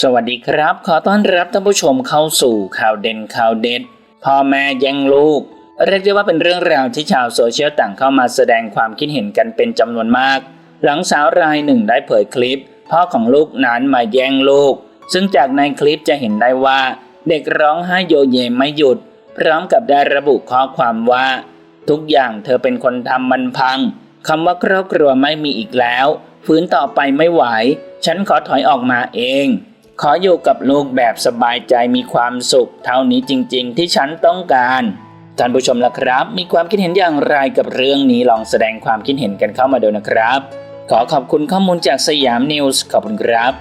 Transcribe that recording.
สวัสดีครับ ขอต้อนรับท่านผู้ชมเข้าสู่ข่าวเด่นข่าวเด็ดพ่อแม่แย่งลูก เรียกได้ว่าเป็นเรื่องราวที่ชาวโซเชียลต่างเข้ามาแสดงความคิดเห็นกันเป็นจำนวนมาก หลังสาวรายหนึ่งได้เผยคลิป พ่อของลูกนั้นมาแย่งลูก ซึ่งจากในคลิปจะเห็นได้ว่า เด็กร้องไห้โยเยไม่หยุด พร้อมกับได้ระบุข้อความว่า ทุกอย่างเธอเป็นคนทำมันพังคำว่าครอบครัวไม่มีอีกแล้วฟื้นต่อไปไม่ไหว ฉันขอถอยออกมาเอง ขออยู่กับลูกแบบสบายใจมีความสุข เท่านี้จริง ๆ ที่ฉันต้องการท่านผู้ชมล่ะครับ มีความคิดเห็นอย่างไรกับเรื่องนี้ลองแสดงความคิดเห็นกันเข้ามาดูนะครับ ขอขอบคุณข้อมูลจากสยามนิวส์ขอบคุณครับ